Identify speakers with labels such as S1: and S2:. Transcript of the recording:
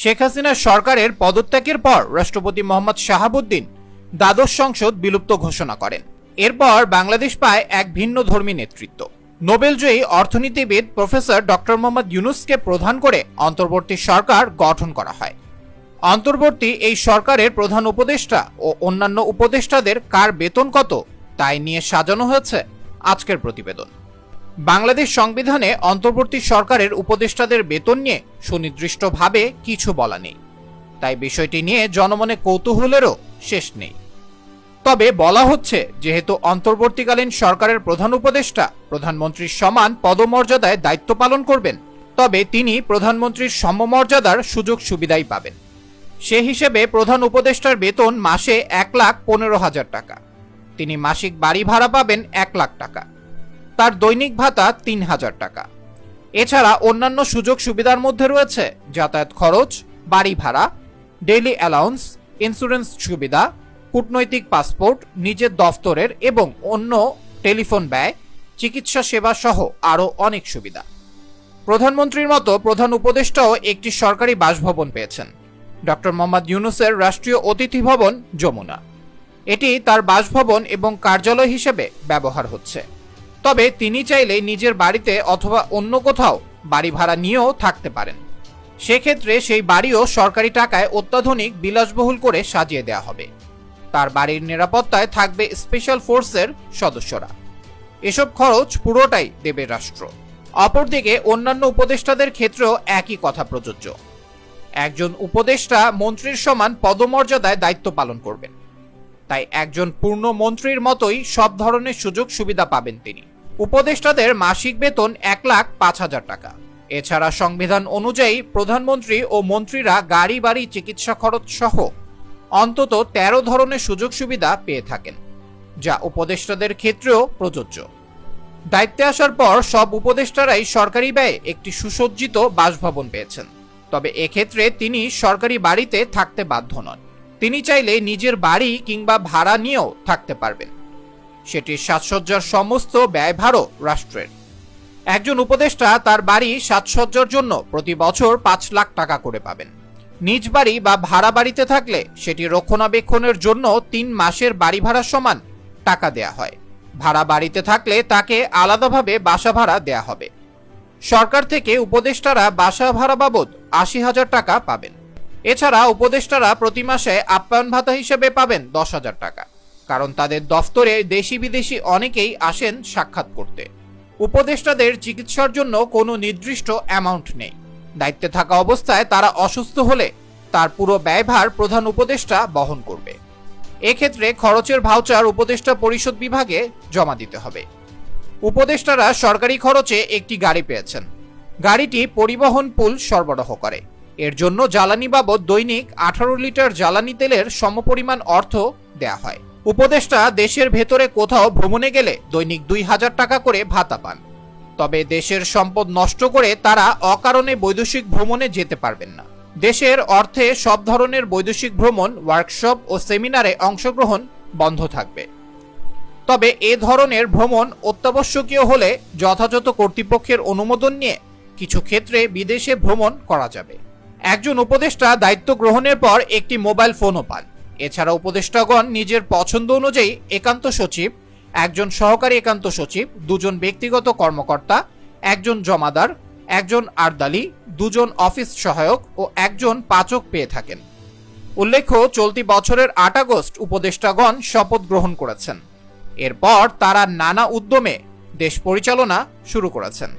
S1: শেখ হাসিনার সরকারের পদত্যাগের পর রাষ্ট্রপতি মোহাম্মদ শাহাবুদ্দিন দ্বাদশ সংসদ বিলুপ্ত ঘোষণা করেন। এরপর বাংলাদেশ পায় এক ভিন্ন ধর্মী নেতৃত্ব। নোবেলজয়ী অর্থনীতিবিদ প্রফেসর ডক্টর মোহাম্মদ ইউনুসকে প্রধান করে অন্তর্বর্তী সরকার গঠন করা হয়। অন্তর্বর্তী এই সরকারের প্রধান উপদেষ্টা ও অন্যান্য উপদেষ্টাদের কার বেতন কত তাই নিয়ে সাজানো হয়েছে আজকের প্রতিবেদন। বাংলাদেশ সংবিধানে অন্তর্বর্তী সরকারের উপদেষ্টাদের বেতন নিয়ে সুনির্দিষ্টভাবে কিছু বলা নেই। তাই বিষয়টি নিয়ে জনমনে কৌতূহলেরও শেষ নেই। তবে বলা হচ্ছে, যেহেতু অন্তর্বর্তীকালীন সরকারের প্রধান উপদেষ্টা প্রধানমন্ত্রীর সমান পদমর্যাদায় দায়িত্ব পালন করবেন, তবে তিনি প্রধানমন্ত্রীর সমমর্যাদার সুযোগ সুবিধাই পাবেন। সে হিসেবে প্রধান উপদেষ্টার বেতন মাসে এক লাখ পনেরো হাজার টাকা। তিনি মাসিক বাড়ি ভাড়া পাবেন এক লাখ টাকা। তার দৈনিক ভাতা তিন হাজার টাকা। এছাড়া অন্যান্য সুযোগ সুবিধার মধ্যে রয়েছে যাতায়াত খরচ, বাড়ি ভাড়া, ডেইলি অ্যালাউন্স, ইন্স্যুরেন্স সুবিধা, কূটনৈতিক পাসপোর্ট, নিজের দফতরের এবং অন্য টেলিফোন ব্যয়, চিকিৎসা সেবা সহ আরও অনেক সুবিধা। প্রধানমন্ত্রীর মতো প্রধান উপদেষ্টাও একটি সরকারি বাসভবন পেয়েছেন। ডক্টর মোহাম্মদ ইউনুসের রাষ্ট্রীয় অতিথি ভবন যমুনা। এটি তার বাসভবন এবং কার্যালয় হিসেবে ব্যবহার হচ্ছে। তবে তিনি চাইলে নিজের বাড়িতে অথবা অন্য কোথাও বাড়ি ভাড়া নিয়েও থাকতে পারেন। সেক্ষেত্রে সেই বাড়িও সরকারি টাকায় অত্যাধুনিক বিলাসবহুল করে সাজিয়ে দেওয়া হবে। তার বাড়ির নিরাপত্তায় থাকবে স্পেশাল ফোর্সের সদস্যরা। এসব খরচ পুরোটাই দেবে রাষ্ট্র। অপরদিকে অন্যান্য উপদেষ্টাদের ক্ষেত্রেও একই কথা প্রযোজ্য। একজন উপদেষ্টা মন্ত্রীর সমান পদমর্যাদায় দায়িত্ব পালন করবেন। তাই একজন পূর্ণ মন্ত্রীর মতোই সব ধরনের সুযোগ সুবিধা পাবেন তিনি। উপদেষ্টাদের মাসিক বেতন এক লাখ পাঁচ হাজার টাকা। এছাড়া সংবিধান অনুযায়ী প্রধানমন্ত্রী ও মন্ত্রীরা গাড়ি, বাড়ি, চিকিৎসা খরচ সহ অন্তত তেরো ধরনের সুযোগ সুবিধা পেয়ে থাকেন, যা উপদেষ্টাদের ক্ষেত্রেও প্রযোজ্য। দায়িত্বে আসার পর সব উপদেষ্টারাই সরকারি ব্যয়ে একটি সুসজ্জিত বাসভবন পেয়েছেন। তবে এক্ষেত্রে তিনি সরকারি বাড়িতে থাকতে বাধ্য নন। তিনি চাইলে নিজের বাড়ি কিংবা ভাড়া নিয়েও থাকতে পারবেন। সেটির সাজসজ্জার সমস্ত ব্যয়ভারও রাষ্ট্রের। একজন উপদেষ্টা তার বাড়ি সাজসজ্জার জন্য প্রতি বছর পাঁচ লাখ টাকা করে পাবেন। নিজ বাড়ি বা ভাড়া বাড়িতে থাকলে সেটি রক্ষণাবেক্ষণের জন্য তিন মাসের বাড়ি ভাড়া সমান টাকা দেয়া হয়। ভাড়া বাড়িতে থাকলে তাকে আলাদাভাবে বাসা ভাড়া দেয়া হবে। সরকার থেকে উপদেষ্টারা বাসা ভাড়া বাবদ আশি হাজার টাকা পাবেন। এছাড়া উপদেষ্টারা প্রতি মাসে আপ্যায়ন ভাতা হিসেবে পাবেন দশ হাজার টাকা। কারণ তাদের দফতরে দেশি বিদেশি অনেকেই আসেন সাক্ষাৎ করতে। উপদেষ্টাদের চিকিৎসার জন্য কোনো নির্দিষ্ট অ্যামাউন্ট নেই। দায়িত্বে থাকা অবস্থায় তারা অসুস্থ হলে তার পুরো ব্যয়ভার প্রধান উপদেষ্টা বহন করবে। এক্ষেত্রে খরচের ভাউচার উপদেষ্টা পরিষদ বিভাগে জমা দিতে হবে। উপদেষ্টারা সরকারি খরচে একটি গাড়ি পেয়েছেন। গাড়িটি পরিবহন পুল সরবরাহ করে। এর জন্য জ্বালানি বাবদ দৈনিক আঠারো লিটার জ্বালানি তেলের সমপরিমাণ অর্থ দেয়া হয়। উপদেষ্টা দেশের ভেতরে কোথাও ভ্রমণে গেলে দৈনিক দুই হাজার টাকা করে ভাতা পান। তবে দেশের সম্পদ নষ্ট করে তারা অকারণে বৈদেশিক ভ্রমণে যেতে পারবেন না। দেশের অর্থে সব ধরনের বৈদেশিক ভ্রমণ, ওয়ার্কশপ ও সেমিনারে অংশগ্রহণ বন্ধ থাকবে। তবে এ ধরনের ভ্রমণ অত্যাবশ্যকীয় হলে যথাযথ কর্তৃপক্ষের অনুমোদন নিয়ে কিছু ক্ষেত্রে বিদেশে ভ্রমণ করা যাবে। একজন উপদেষ্টা দায়িত্ব গ্রহণের পর একটি মোবাইল ফোনও পান। এছাড়া উপদেষ্টাগণ নিজের পছন্দ অনুযায়ী একান্ত সচিব, একজন সহকারী একান্ত সচিব, দুজন ব্যক্তিগত কর্মকর্তা, একজন জমাদার, একজন আর্দালি, দুজন অফিস সহায়ক ও একজন পাচক পেয়ে থাকেন। উল্লেখ্য, চলতি বছরের আট আগস্ট উপদেষ্টাগণ শপথ গ্রহণ করেছেন। এরপর তারা নানা উদ্যমে দেশ পরিচালনা শুরু করেছেন।